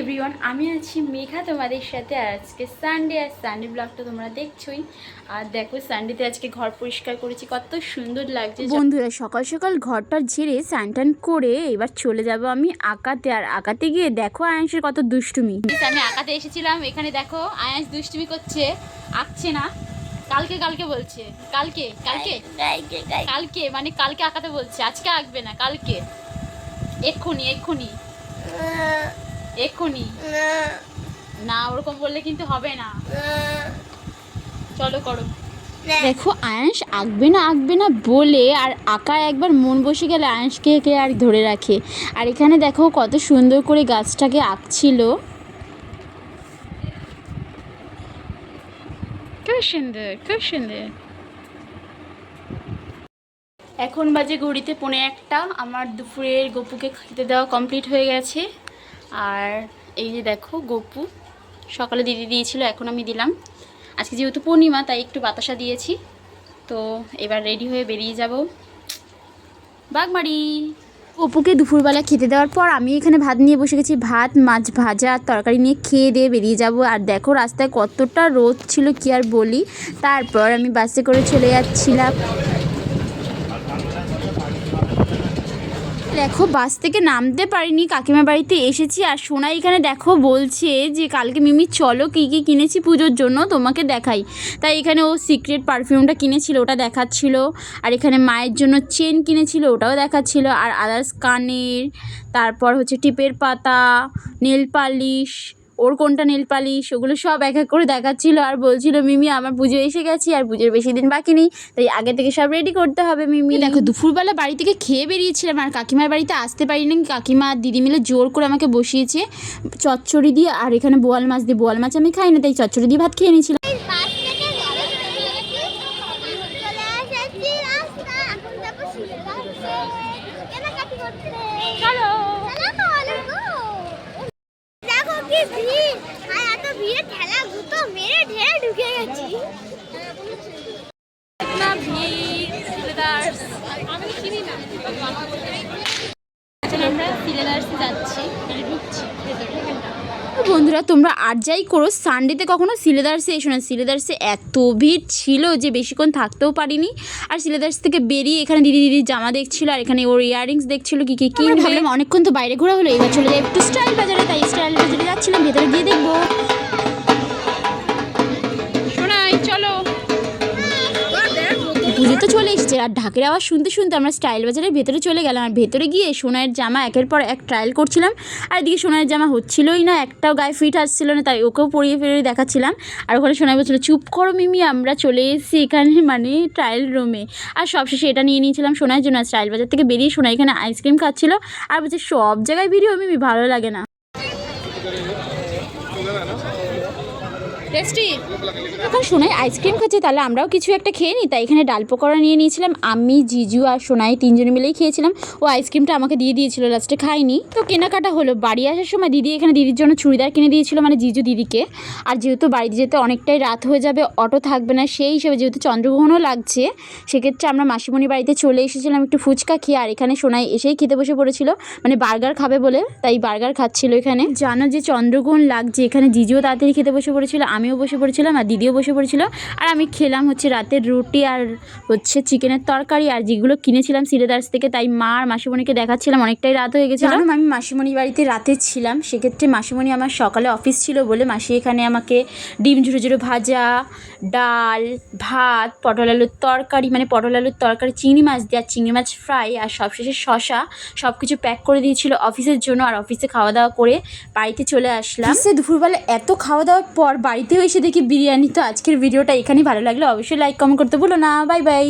Everyone আমি আছি মেঘা তোমাদের সাথে। আর আজকে সানডে আর সানডে ব্লগটা তোমরা দেখছোই। আর দেখো সানডেতে আজকে ঘর পরিষ্কার করেছি। কত সুন্দর লাগছে। বন্ধুরা সকাল সকাল ঘরটা ঝেড়ে স্নান টান করে এবার চলে যাব আমি আঁকাতে। আর আঁকাতে গিয়ে দেখো আয়াংশের কত দুষ্টুমি। আমি আঁকাতে এসেছিলাম। এখানে দেখো আয়াস দুষ্টুমি করছে। আঁকছে না। কালকে কালকে বলছে। কালকে কালকে? কালকে মানে কালকে আঁকাতে বলছে। আজকে আঁকবে না কালকে। এক্ষুনি এক্ষুনি। এক্ষুনি। না ওরকম বললে কিন্তু হবে না। চলো করো। দেখো আয়াংশ আঁকবে না আঁকবে না বলে আর আঁকা একবার মন বসে গেলে আয়াংশকে একে আর ধরে রাখে। আর এখানে দেখো কত সুন্দর করে গাছটাকে আঁকছিল। খুব সুন্দর খুব সুন্দর। এখন বাজে ঘড়িতে পৌনে একটা। আমার দুপুরের গপুকে খেতে দেওয়া কমপ্লিট হয়ে গেছে। আর এই যে দেখো গপু, সকালে দিদি দিয়েছিল, এখন আমি দিলাম। আজকে যেহেতু পূর্ণিমা, তাই একটু বাতাসা দিয়েছি। তো এবার রেডি হয়ে বেরিয়ে যাব। বাগমারি! অপুকে দুপুরবেলা খেতে দেওয়ার পর আমি এখানে ভাত নিয়ে বসে গেছি। ভাত, মাছ ভাজা, তরকারি নিয়ে খেয়ে দিয়ে বেরিয়ে যাব। আর দেখো রাস্তায় কতটা রোদ ছিল, কি আর বলি। তারপর আমি বাসে করে চলে যাচ্ছিলাম। দেখো, বাস থেকে নামতে পারিনি কাকিমা বাড়িতে এসেছি আর সোনা এখানে দেখো বলছে যে কালকে মিমি, চলো কী কী কিনেছি পুজোর জন্য তোমাকে দেখাই। তাই এখানে ও সিক্রেট পারফিউমটা কিনেছিল, ওটা দেখাচ্ছিল। আর এখানে মায়ের জন্য চেন কিনেছিল, ওটাও দেখাচ্ছিল। আর আদার্স কানের, তারপর হচ্ছে টিপের পাতা নেল পালিশ ওর কোনটা নেল পালিশ ওগুলো সব এক এক করে দেখাচ্ছিল আর বলছিল মিমি আমার পুজো এসে গেছি আর পুজোর বেশি দিন বাকি নেই। তাই আগে থেকে সব রেডি করতে হবে মিমি। দেখো দুপুরবেলা বাড়ি থেকে খেয়ে বেরিয়েছিলাম আর কাকিমার বাড়িতে আসতে পারিনি কাকিমা আর দিদি মিলে জোর করে আমাকে বসিয়েছে চচ্চড়ি দিয়ে আর এখানে বোয়াল মাছ দিয়ে। বোয়াল মাছ আমি খাই না তাই চচ্চড়ি দিয়ে ভাত খেয়ে নিয়েছিলাম। চলে। কি ভিড় আর এত ভিড়ে ঠেলা গুতো মেরে ঢেলে ঢুকে গেছি। না ভিড় সিলেদার্স আমি চিনি না। আমরা সিলেদার্সে যাচ্ছি ঢুকছি বন্ধুরা তোমরা আর যাই করো সানডেতে কখনো সিলেদার্সে এসো না। সিলেদার্সে এত ভিড় ছিল যে বেশিক্ষণ থাকতেও পারিনি। আর সিলেদার্স থেকে বেরিয়ে এখানে দিদি দিদির জামা দেখছিল আর এখানে ওর ইয়াররিংস দেখছিল কি কি কি। ভাবলাম অনেকক্ষণ তো বাইরে ঘোরা হলো এবার চলে যাই একটু স্টাইল বাজারে। যাচ্ছিলাম ভেতরে গিয়ে দেখব। পুজো তো চলে এসেছে আর ঢাকের আওয়াজ শুনতে শুনতে আমরা স্টাইল বাজারের ভেতরে চলে গেলাম আর ভেতরে গিয়ে সোনায়ের জামা একের পর এক ট্রায়াল করছিলাম। আর এদিকে সোনায়ের জামা হচ্ছিলই না একটাও গায়ে ফিট আসছিল না তাই ওকেও পরিয়ে ফেরিয়ে দেখাচ্ছিলাম। আর ওখানে সোনাই বলছিল চুপ করো মিমি আমরা চলে এসেছি এখানে মানে ট্রায়াল রুমে আর সবশেষে এটা নিয়ে নিয়েছিলাম সোনার জন্য আর স্টাইল বাজার থেকে বেরিয়ে সোনা এখানে আইসক্রিম খাচ্ছিল। আর বলছে সব জায়গায় ভিডিও মিমি ভালো লাগে না। এখন সোনাই আইসক্রিম খাচ্ছে, তাহলে আমরাও কিছু একটা খেয়ে নিই। তাই এখানে ডাল পকোড়া নিয়ে নিয়েছিলাম, আমি, জিজু আর সোনাই তিনজনে মিলেই খেয়েছিলাম। ও আইসক্রিমটা আমাকে দিয়ে দিয়েছিল, লাস্টে খাইনি তো কেনাকাটা হলো, বাড়ি আসার সময় দিদি এখানে দিদির জন্য চুড়িদার কিনে দিয়েছিল মানে জিজু দিদিকে। আর যেহেতু বাড়িতে যেতে অনেকটাই রাত হয়ে যাবে, অটো থাকবে না, সেই হিসেবে যেহেতু চন্দ্রগ্রহণও লাগছে, সেক্ষেত্রে আমরা মাসিমণি বাড়িতে চলে এসেছিলাম একটু ফুচকা খেয়ে, আর এখানে সোনাই এসেই খেতে বসে পড়েছিল মানে বার্গার খাবে বলে, তাই বার্গার খাচ্ছিল এখানে। জানো যে চন্দ্রগ্রহণ লাগছে, এখানে জিজুও তাড়াতাড়ি খেতে বসে পড়েছিল আমিও বসে পড়েছিলাম আর দিদিও বসে পড়েছিল। আর আমি খেলাম হচ্ছে রাতের রুটি আর হচ্ছে চিকেনের তরকারি আর যেগুলো কিনেছিলাম সিলেদার্স থেকে, তাই মা আর মাসিমণিকে দেখাচ্ছিলাম। অনেকটাই রাত হয়ে গেছিল। আমি মাসিমণির বাড়িতে রাতে ছিলাম, সেক্ষেত্রে মাসিমণি আমার সকালে অফিস ছিল বলে মাসি এখানে আমাকে ডিম, ঝুড়ো ঝুড়ো ভাজা, ডাল, ভাত, পটল আলুর তরকারি মানে পটল আলুর তরকারি, চিংড়ি মাছ দেওয়া চিংড়ি মাছ ফ্রাই আর সবশেষে শশা সব কিছু প্যাক করে দিয়েছিল অফিসের জন্য। আর অফিসে খাওয়া দাওয়া করে বাড়িতে চলে আসলাম। সে দুপুরবেলা এত খাওয়া দাওয়ার পর বাড়িতেও এসে দেখি বিরিয়ানি। তো আজকের ভিডিওটা এখানেই ভালো লাগল। অবশ্যই লাইক কমেন্ট করতে ভুলো না। Bye bye